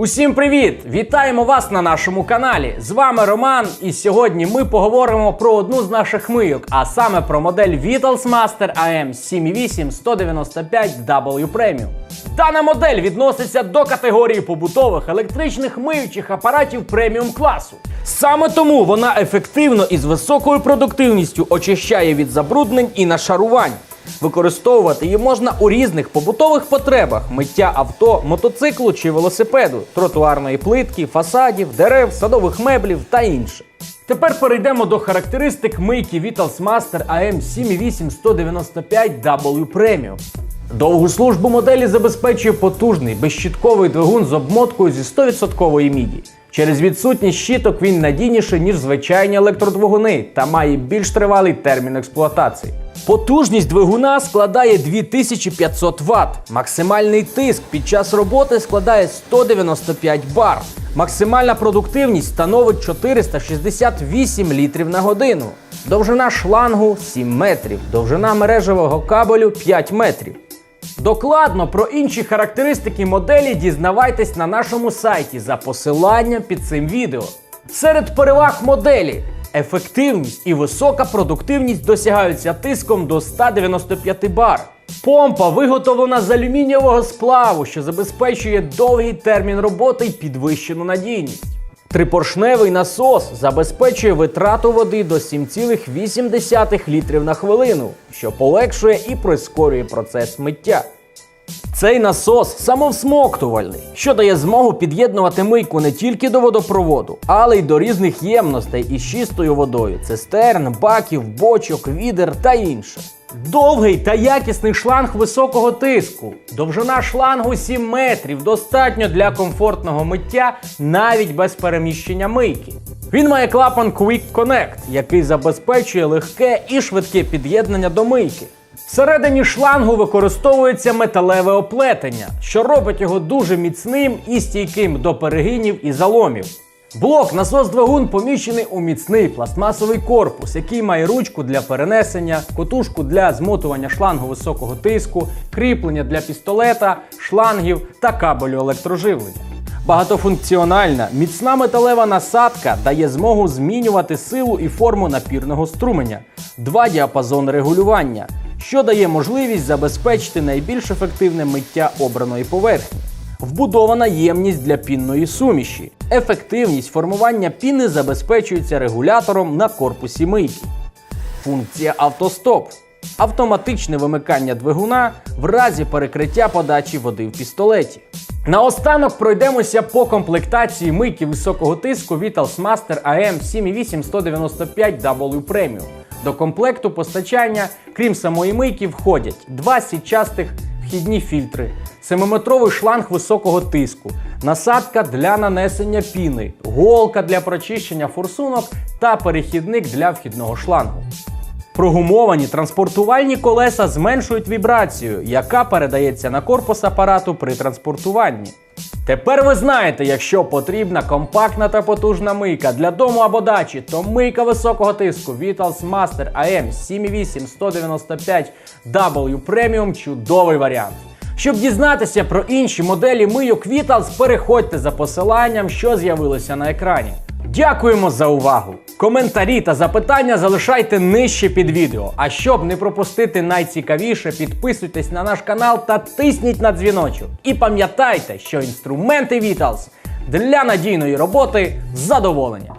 Усім привіт! Вітаємо вас на нашому каналі. З вами Роман, і сьогодні ми поговоримо про одну з наших мийок, а саме про модель Vitals Master AM 78 195 W Premium. Дана модель відноситься до категорії побутових електричних миючих апаратів преміум класу. Саме тому вона ефективно і з високою продуктивністю очищає від забруднень і нашарувань. Використовувати її можна у різних побутових потребах: миття авто, мотоциклу чи велосипеду, тротуарної плитки, фасадів, дерев, садових меблів та інше. Тепер перейдемо до характеристик мийки Vitals Master AM 78195 W Premium. Довгу службу моделі забезпечує потужний безщітковий двигун з обмоткою зі 100% міді. Через відсутність щіток він надійніший, ніж звичайні електродвигуни та має більш тривалий термін експлуатації. Потужність двигуна складає 2500 Вт. Максимальний тиск під час роботи складає 195 бар. Максимальна продуктивність становить 468 літрів на годину. Довжина шлангу 7 метрів, довжина мережевого кабелю 5 метрів. Докладно про інші характеристики моделі дізнавайтесь на нашому сайті за посиланням під цим відео. Серед переваг моделі ефективність і висока продуктивність досягаються тиском до 195 бар. Помпа виготовлена з алюмінієвого сплаву, що забезпечує довгий термін роботи і підвищену надійність. Трипоршневий насос забезпечує витрату води до 7,8 літрів на хвилину, що полегшує і прискорює процес миття. Цей насос самовсмоктувальний, що дає змогу під'єднувати мийку не тільки до водопроводу, але й до різних ємностей із чистою водою, цистерн, баків, бочок, відер та інше. Довгий та якісний шланг високого тиску. Довжина шлангу 7 метрів, достатньо для комфортного миття навіть без переміщення мийки. Він має клапан Quick Connect, який забезпечує легке і швидке під'єднання до мийки. Всередині шлангу використовується металеве оплетення, що робить його дуже міцним і стійким до перегинів і заломів. Блок насос двигун поміщений у міцний пластмасовий корпус, який має ручку для перенесення, котушку для змотування шлангу високого тиску, кріплення для пістолета, шлангів та кабелю електроживлення. Багатофункціональна міцна металева насадка дає змогу змінювати силу і форму напірного струменя, два діапазони регулювання, що дає можливість забезпечити найбільш ефективне миття обраної поверхні. Вбудована ємність для пінної суміші. Ефективність формування піни забезпечується регулятором на корпусі мийки. Функція автостоп. Автоматичне вимикання двигуна в разі перекриття подачі води в пістолеті. Наостанок пройдемося по комплектації мийки високого тиску Vitals Master AM 78195 W Premium. До комплекту постачання, крім самої мийки, входять два сітчастих вхідні фільтри, 7-метровий шланг високого тиску, насадка для нанесення піни, голка для прочищення форсунок та перехідник для вхідного шлангу. Прогумовані транспортувальні колеса зменшують вібрацію, яка передається на корпус апарату при транспортуванні. Тепер ви знаєте, якщо потрібна компактна та потужна мийка для дому або дачі, то мийка високого тиску Vitals Master AM 78195 W Premium чудовий варіант. Щоб дізнатися про інші моделі мийок Vitals, переходьте за посиланням, що з'явилося на екрані. Дякуємо за увагу! Коментарі та запитання залишайте нижче під відео. А щоб не пропустити найцікавіше, підписуйтесь на наш канал та тисніть на дзвіночок. І пам'ятайте, що інструменти Vitals для надійної роботи з задоволенням.